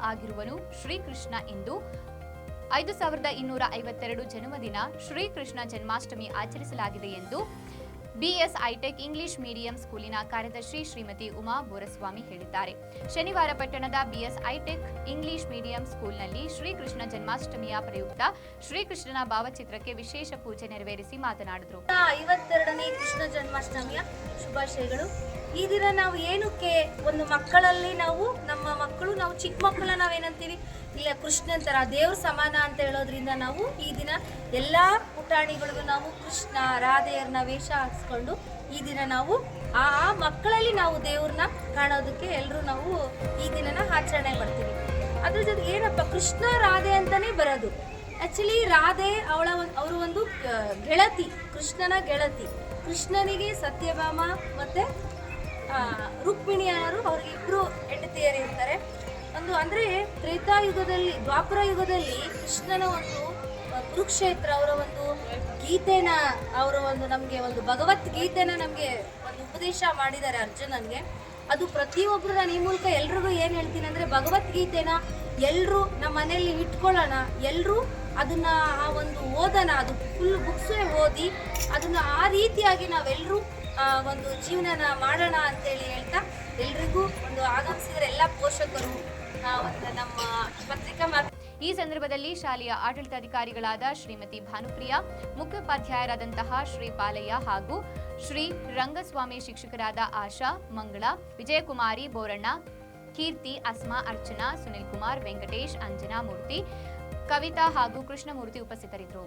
ಆಗಿರುವನು ಶ್ರೀಕೃಷ್ಣ ಎಂದು. ಐದು ಸಾವಿರದ ಇನ್ನೂರ ಐವತ್ತೆರಡು ಜನ್ಮದಿನ ಶ್ರೀಕೃಷ್ಣ ಜನ್ಮಾಷ್ಟಮಿ ಆಚರಿಸಲಾಗಿದೆ ಎಂದು ಬಿಎಸ್ ಐಟೆಕ್ ಇಂಗ್ಲಿಷ್ ಮೀಡಿಯಂ ಸ್ಕೂಲಿನ ಕಾರ್ಯದರ್ಶಿ ಶ್ರೀಮತಿ ಉಮಾ ಬೋರಸ್ವಾಮಿ ಹೇಳಿದ್ದಾರೆ. ಶನಿವಾರ ಪಟ್ಟಣದ ಬಿಎಸ್ ಐಟೆಕ್ ಇಂಗ್ಲಿಷ್ ಮೀಡಿಯಂ ಸ್ಕೂಲ್ನಲ್ಲಿ ಶ್ರೀಕೃಷ್ಣ ಜನ್ಮಾಷ್ಟಮಿಯ ಪ್ರಯುಕ್ತ ಶ್ರೀಕೃಷ್ಣನ ಭಾವಚಿತ್ರಕ್ಕೆ ವಿಶೇಷ ಪೂಜೆ ನೆರವೇರಿಸಿ ಮಾತನಾಡಿದರು. ಐವತ್ತೆರಡನೇ ಕೃಷ್ಣ ಜನ್ಮಾಷ್ಟಮಿಯ ಶುಭಾಶಯಗಳು. ಈ ದಿನ ನಾವು ಏನಕ್ಕೆ ಒಂದು ಮಕ್ಕಳಲ್ಲಿ ನಾವು, ನಮ್ಮ ಮಕ್ಕಳು, ನಾವು ಚಿಕ್ಕ ಮಕ್ಕಳ ನಾವೇನಂತೀವಿ ಇಲ್ಲ, ಕೃಷ್ಣನ್ ತರ, ದೇವ್ರ ಸಮಾನ ಅಂತ ಹೇಳೋದ್ರಿಂದ ನಾವು ಈ ದಿನ ಎಲ್ಲ ಪುಟಾಣಿಗಳಿಗೂ ನಾವು ಕೃಷ್ಣ ರಾಧೆಯರನ್ನ ವೇಷ ಹಾಕ್ಸ್ಕೊಂಡು ಈ ದಿನ ನಾವು ಆ ಮಕ್ಕಳಲ್ಲಿ ನಾವು ದೇವ್ರನ್ನ ಕಾಣೋದಕ್ಕೆ ಎಲ್ಲರೂ ನಾವು ಈ ದಿನನ ಆಚರಣೆ ಮಾಡ್ತೀವಿ. ಅದ್ರ ಜೊತೆ ಏನಪ್ಪ, ಕೃಷ್ಣ, ರಾಧೆ ಅಂತಾನೆ ಬರೋದು. ಆಕ್ಚುಲಿ ರಾಧೆ ಅವಳ ಅವರು ಒಂದು ಗೆಳತಿ, ಕೃಷ್ಣನ ಗೆಳತಿ. ಕೃಷ್ಣನಿಗೆ ಸತ್ಯಭಾಮ ಮತ್ತೆ ರುಕ್ಮಿಣಿ ಅನ್ನೋರು ಅವ್ರಿಗೆ ಇಬ್ರು ಹೆಂಡತಿಯರು ಇರ್ತಾರೆ. ಒಂದು ಅಂದ್ರೆ ತ್ರೇತಾಯುಗದಲ್ಲಿ ದ್ವಾಪರ ಯುಗದಲ್ಲಿ ಕೃಷ್ಣನ ಒಂದು ಕುರುಕ್ಷೇತ್ರ, ಅವರ ಒಂದು ಗೀತೆನ, ಅವರ ಒಂದು ನಮಗೆ ಒಂದು ಭಗವದ್ಗೀತೆನ ನಮಗೆ ಒಂದು ಉಪದೇಶ ಮಾಡಿದ್ದಾರೆ ಅರ್ಜುನನ್ಗೆ. ಅದು ಪ್ರತಿಯೊಬ್ಬರು ನಾನು ಈ ಮೂಲಕ ಎಲ್ರಿಗೂ ಏನು ಹೇಳ್ತೀನಿ ಅಂದರೆ ಭಗವದ್ಗೀತೆನ ಎಲ್ಲರೂ ನಮ್ಮ ಮನೆಯಲ್ಲಿ ಇಟ್ಕೊಳ್ಳೋಣ. ಎಲ್ಲರೂ ಅದನ್ನ ಆ ಒಂದು ಓದೋಣ. ಅದು ಫುಲ್ ಬುಕ್ಸೇ ಓದಿ ಅದನ್ನ ಆ ರೀತಿಯಾಗಿ ನಾವೆಲ್ಲರೂ ಒಂದು ಜೀವನನ ಮಾಡೋಣ ಅಂತೇಳಿ ಹೇಳ್ತಾ ಎಲ್ರಿಗೂ ಒಂದು ಆಗಮಿಸಿದರೆ ಎಲ್ಲ ಪೋಷಕರು ನಮ್ಮ ಪತ್ರಿಕಾ ಮಾರ್ಗ ಈ ಸಂದರ್ಭದಲ್ಲಿ ಶಾಲೆಯ ಆಡಳಿತಾಧಿಕಾರಿಗಳಾದ ಶ್ರೀಮತಿ ಭಾನುಪ್ರಿಯಾ, ಮುಖ್ಯೋಪಾಧ್ಯಾಯರಾದಂತಹ ಶ್ರೀ ಪಾಲಯ್ಯ ಹಾಗೂ ಶ್ರೀ ರಂಗಸ್ವಾಮಿ ಶಿಕ್ಷಕರಾದ ಆಶಾ, ಮಂಗಳ, ವಿಜಯಕುಮಾರಿ, ಬೋರಣ್ಣ, ಕೀರ್ತಿ, ಅಸ್ಮಾ, ಅರ್ಚನಾ ಸುನಿಲ್ ಕುಮಾರ್ ವೆಂಕಟೇಶ್, ಅಂಜನಾ ಮೂರ್ತಿ, ಕವಿತಾ ಹಾಗೂ ಕೃಷ್ಣಮೂರ್ತಿ ಉಪಸ್ಥಿತರಿದ್ದರು.